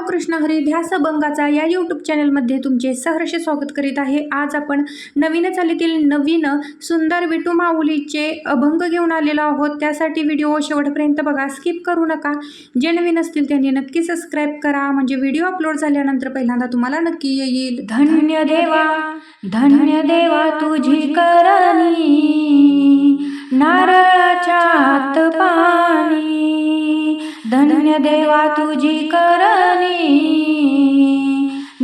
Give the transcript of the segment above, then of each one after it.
कृष्ण हरी ध्यास अभंगाचा या यूट्यूब चॅनलमध्ये तुमचे सहर्ष स्वागत करीत आहे. आज आपण नवीन चालीतील नवीन सुंदर विटू माऊलीचे अभंग घेऊन आलेलो आहोत. त्यासाठी व्हिडिओ शेवटपर्यंत बघा. स्किप करू नका. जे नवीन असतील त्यांनी नक्की सबस्क्राईब करा. म्हणजे व्हिडिओ अपलोड झाल्यानंतर पहिल्यांदा तुम्हाला नक्की येईल. धन्य देवा. धन्य देवा तुझी करणी. नारळाच्या पाणी. धन्य देवा तुझी करणी.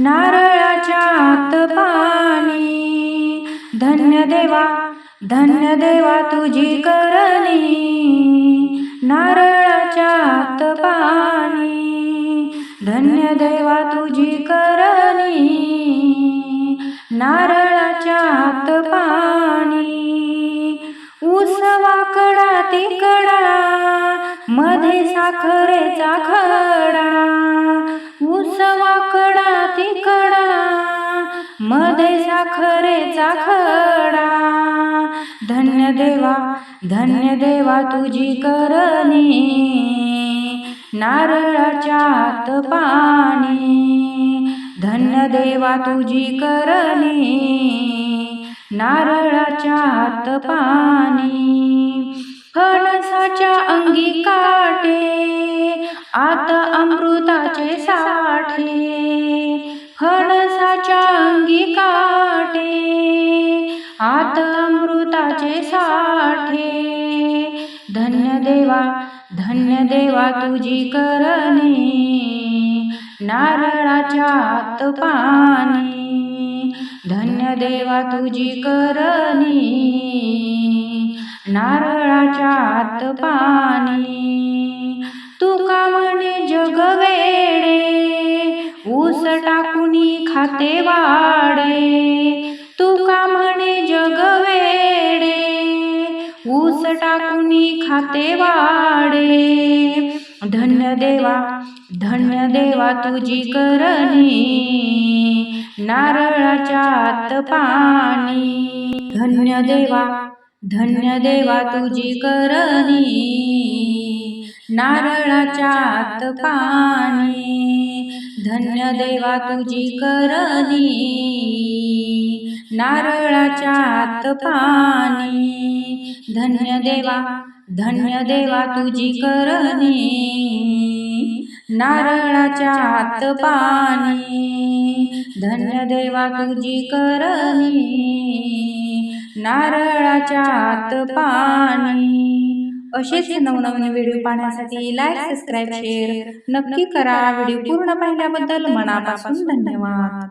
नारळाच्या आत पाणी. धन्य देवा धन्य देवा तुझी करणी. नारळाच्या आत पाणी. धन्य देवा तुझी करणी. नारळाच्या आत पाणी. ऊस वाकडा तिकडा मध्ये साखरेचा खरा मध्ये खरेचा खडा धन्य देवा धन्य देवा तुझी करणी. नारळाच्या आत पाणी. धन्य देवा तुझी करणी. नारळाच्या आत पाणी. फणसाच्या अंगी काटे आत अमृताचे साठे. फण हात अमृताचे साठे. धन्य देवा धन्य देवा तुझी करणे. नारळाच्या आत पाणी. धन्य देवा तुझी करणी. नारळाच्या आत पाणी. तुका म्हणे जग वेडे? ऊस टाकुनी खाते वाडे. तुका म्हणे ऊस टाकुनी खाते वाडे. धन्य देवा धन्य देवा तुझी करणी. नारळाच्यात पाणी. धन्य देवा धन्य देवा तुझी करणी. नारळाच्या पाणी. धन्य देवा तुझी करणी. नारळाच्यात पाणी. धन्य देवा धन्य देवा तुझी करणी. नारळाच्या हात पाणी. धन्य देवा तुझी करणी. नारळाच्या आत पाणी. असेच नवनवीन व्हिडिओ पाहण्यासाठी लाईक सबस्क्राईब शेअर नक्की करा. व्हिडिओ पूर्ण पाहिल्याबद्दल मनापासून धन्यवाद.